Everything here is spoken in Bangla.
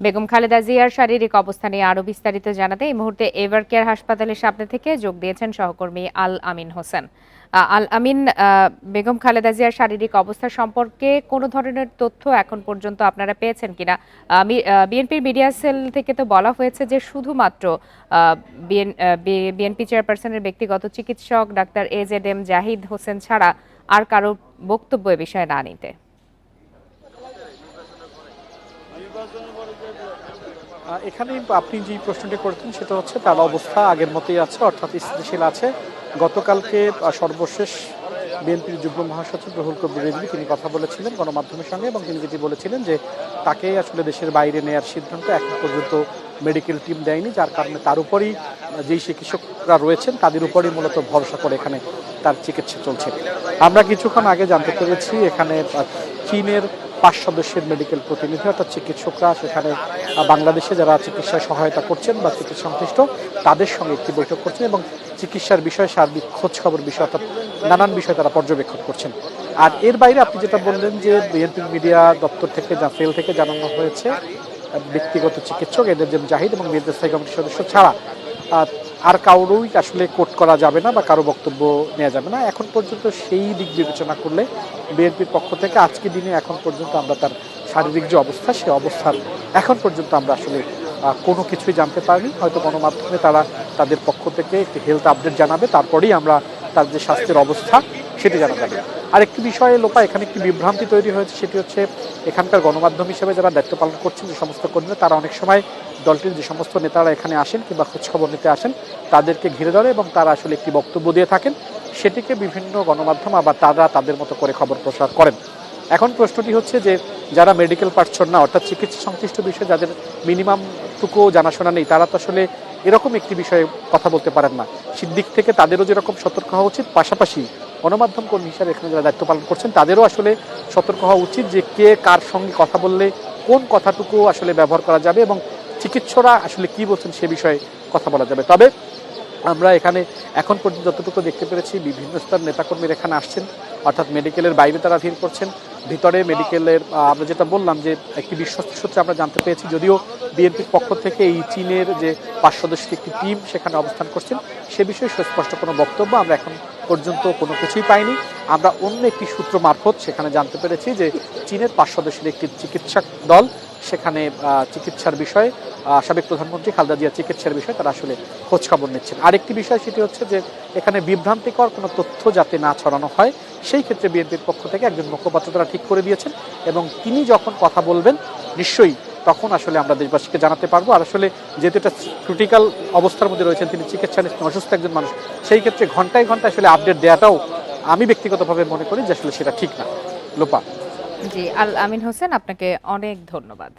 বেগম খালেদা জিয়ার শারীরিক অবস্থা নিয়ে আরও বিস্তারিত জানাতে এই মুহূর্তে এভার কেয়ার হাসপাতালের সামনে থেকে যোগ দিয়েছেন সহকর্মী আল আমিন হোসেন। আল আমিন বেগম খালেদা জিয়ার শারীরিক অবস্থা সম্পর্কে কোনো ধরনের তথ্য এখন পর্যন্ত আপনারা পেয়েছেন কিনা? আমি বিএনপির মিডিয়া সেল থেকে তো বলা হয়েছে যে শুধুমাত্র বিএনপি চেয়ারপারসনের ব্যক্তিগত চিকিৎসক doctor A Z M Zahid Hossain ছাড়া আর কারও বক্তব্য এ বিষয়ে না নিতে। এখানে আপনি যে প্রশ্নটি করেছেন সেটা হচ্ছে তার অবস্থা আগের মতোই আছে, অর্থাৎ স্থিতিশীল আছে। গতকালকে সর্বশেষ বিএনপির যুগ্ম মহাসচিব রহুল কবির রিজভী তিনি কথা বলেছিলেন গণমাধ্যমের সঙ্গে এবং তিনি যেটি বলেছিলেন যে তাকে আসলে দেশের বাইরে নেয়ার সিদ্ধান্ত এখন পর্যন্ত মেডিকেল টিম দেয়নি, যার কারণে তার উপরই যেই চিকিৎসকরা রয়েছেন তাদের উপরই মূলত ভরসা করে এখানে তার চিকিৎসা চলছে। আমরা কিছুক্ষণ আগে জানতে পেরেছি এখানে চীনের পাঁচ সদস্যের মেডিকেল প্রতিনিধি অর্থাৎ চিকিৎসকরা সেখানে বাংলাদেশে যারা চিকিৎসায় সহায়তা করছেন বা চিকিৎসা সংশ্লিষ্ট, তাদের সঙ্গে একটি বৈঠক করছেন এবং চিকিৎসার বিষয়ে সার্বিক খোঁজ খবর বিষয় অর্থাৎ নানান বিষয় তারা পর্যবেক্ষণ করছেন। আর এর বাইরে আপনি যেটা বললেন যে বিএনপি মিডিয়া দপ্তর থেকে যা সেল থেকে জানানো হয়েছে, ব্যক্তিগত চিকিৎসক এদের যে জাহিদ এবং স্থায়ী কমিটির সদস্য ছাড়া আর কারোরই আসলে কোট করা যাবে না বা কারও বক্তব্য নেওয়া যাবে না। এখন পর্যন্ত সেই দিক বিবেচনা করলে বিএনপির পক্ষ থেকে আজকে দিনে এখন পর্যন্ত আমরা তার শারীরিক যে অবস্থা, সে অবস্থার এখন পর্যন্ত আমরা আসলে কোনো কিছুই জানতে পারিনি। হয়তো গণমাধ্যমে তারা তাদের পক্ষ থেকে একটি হেলথ আপডেট জানাবে, তারপরেই আমরা তার যে স্বাস্থ্যের অবস্থা, সেটি জানা যাবে। আরেকটি বিষয়ে লোপা, এখানে একটি বিভ্রান্তি তৈরি হয়েছে, সেটি হচ্ছে এখানকার গণমাধ্যম হিসেবে যারা দায়িত্ব পালন করছেন যে সমস্ত কর্মীরা, তারা অনেক সময় দলটির যে সমস্ত নেতারা এখানে আসেন কিংবা খোঁজখবর নিতে আসেন, তাদেরকে ঘিরে ধরে এবং তারা আসলে একটি বক্তব্য দিয়ে থাকেন। সেটিকে বিভিন্ন গণমাধ্যম আবার তারা তাদের মতো করে খবর প্রচার করেন। এখন প্রশ্নটি হচ্ছে যে, যারা মেডিকেল পার্সন না, অর্থাৎ চিকিৎসা সংশ্লিষ্ট বিষয়ে যাদের মিনিমাম টুকুও জানাশোনা নেই, তারা তো আসলে এরকম একটি বিষয়ে কথা বলতে পারেন না। সেদিক থেকে তাদেরও যেরকম সতর্ক হওয়া উচিত, পাশাপাশি গণমাধ্যম কর্মী হিসাবে এখানে যারা দায়িত্ব পালন করছেন, তাদেরও আসলে সতর্ক হওয়া উচিত যে কে কার সঙ্গে কথা বললে কোন কথাটুকু আসলে ব্যবহার করা যাবে এবং চিকিৎসকরা আসলে কি বলছেন সে বিষয়ে কথা বলা যাবে। তবে আমরা এখানে এখন পর্যন্ত যতটুকু দেখতে পেরেছি, বিভিন্ন স্তর নেতাকর্মীরা এখানে আসছেন, অর্থাৎ মেডিকেলের বাইরে তারা ভিড় করছেন, ভিতরে মেডিকেলের আমরা যেটা বললাম যে একটি বিশ্বস্ত সূত্রে আমরা জানতে পেরেছি, যদিও বিএনপির পক্ষ থেকে এই চীনের যে পাঁচ সদস্যের একটি টিম সেখানে অবস্থান করছেন, সে বিষয়ে সুস্পষ্ট কোনো বক্তব্য আমরা এখন পর্যন্ত কোনো কিছুই পাইনি। আমরা অন্য একটি সূত্র মারফত সেখানে জানতে পেরেছি যে চীনের পাঁচ সদস্যের একটি চিকিৎসক দল সেখানে চিকিৎসার বিষয়ে সাবেক প্রধানমন্ত্রী খালেদা জিয়া চিকিৎসার বিষয়ে তারা আসলে খোঁজখবর নিচ্ছেন। আরেকটি বিষয় সেটি হচ্ছে যে এখানে বিভ্রান্তিকর কোনো তথ্য যাতে না ছড়ানো হয়, সেই ক্ষেত্রে বিএনপির পক্ষ থেকে একজন মুখপাত্র তারা ঠিক করে দিয়েছেন এবং তিনি যখন কথা বলবেন, নিশ্চয়ই তখন আসলে আমরা দেশবাসীকে জানাতে পারব। আর আসলে যেহেতু এটা ক্রিটিক্যাল অবস্থার মধ্যে রয়েছেন তিনি চিকিৎসা নিচ্ছেন অসুস্থ একজন মানুষ, সেই ক্ষেত্রে ঘন্টায় ঘন্টায় আসলে আপডেট দেওয়াটাও আমি ব্যক্তিগতভাবে মনে করি যে আসলে সেটা ঠিক না। লোপা। জি, আল আমিন হোসেন, আপনাকে অনেক ধন্যবাদ।